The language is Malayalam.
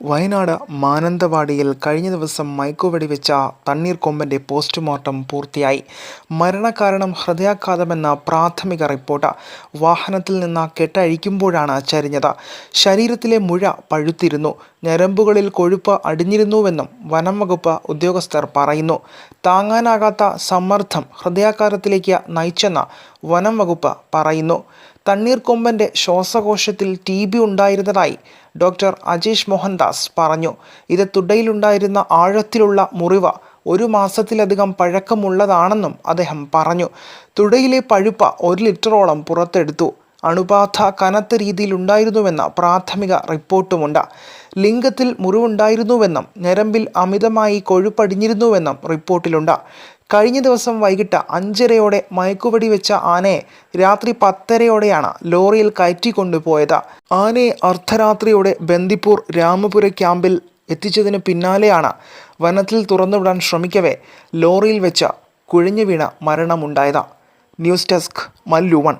വയനാട് മാനന്തവാടിയിൽ കഴിഞ്ഞ ദിവസം മയക്കുവെടിവെച്ച വെച്ച തണ്ണീർക്കൊമ്പന്റെ പോസ്റ്റ്മോർട്ടം പൂർത്തിയായി. മരണകാരണം ഹൃദയാഘാതമെന്ന പ്രാഥമിക റിപ്പോർട്ട് വാഹനത്തിൽ നിന്ന് കെട്ടഴിക്കുമ്പോഴാണ് ചരിഞ്ഞത്. ശരീരത്തിലെ മുഴ പഴുത്തിരുന്നു. ഞരമ്പുകളിൽ കൊഴുപ്പ് അടിഞ്ഞിരുന്നുവെന്നും വനം വകുപ്പ് ഉദ്യോഗസ്ഥർ പറയുന്നു. താങ്ങാനാകാത്ത സമ്മർദ്ദം ഹൃദയാഘാതത്തിലേക്ക് നയിച്ചെന്ന് വനം വകുപ്പ് പറയുന്നു. തണ്ണീർക്കൊമ്പന്റെ ശ്വാസകോശത്തിൽ ടി ബി ഉണ്ടായിരുന്നതായി ഡോക്ടർ അജേഷ് മോഹൻദാസ് പറഞ്ഞു. ഇത് തുടയിലുണ്ടായിരുന്ന ആഴത്തിലുള്ള മുറിവ ഒരു മാസത്തിലധികം പഴക്കമുള്ളതാണെന്നും അദ്ദേഹം പറഞ്ഞു. തുടയിലെ പഴുപ്പ ഒരു ലിറ്ററോളം പുറത്തെടുത്തു. അണുബാധ കനത്ത രീതിയിലുണ്ടായിരുന്നുവെന്ന പ്രാഥമിക റിപ്പോർട്ടുമുണ്ട്. ലിംഗത്തിൽ മുറിവുണ്ടായിരുന്നുവെന്നും ഞരമ്പിൽ അമിതമായി കൊഴുപ്പടിഞ്ഞിരുന്നുവെന്നും റിപ്പോർട്ടിലുണ്ട്. കഴിഞ്ഞ ദിവസം വൈകിട്ട് അഞ്ചരയോടെ മയക്കുപടി വെച്ച ആനയെ രാത്രി പത്തരയോടെയാണ് ലോറിയിൽ കയറ്റിക്കൊണ്ടുപോയത്. ആനയെ അർദ്ധരാത്രിയോടെ ബന്ദിപ്പൂർ രാമപുര ക്യാമ്പിൽ എത്തിച്ചതിന് പിന്നാലെയാണ് വനത്തിൽ തുറന്നുവിടാൻ ശ്രമിക്കവേ ലോറിയിൽ വെച്ച് കുഴഞ്ഞു വീണ മരണമുണ്ടായത്. News desk Mallu one.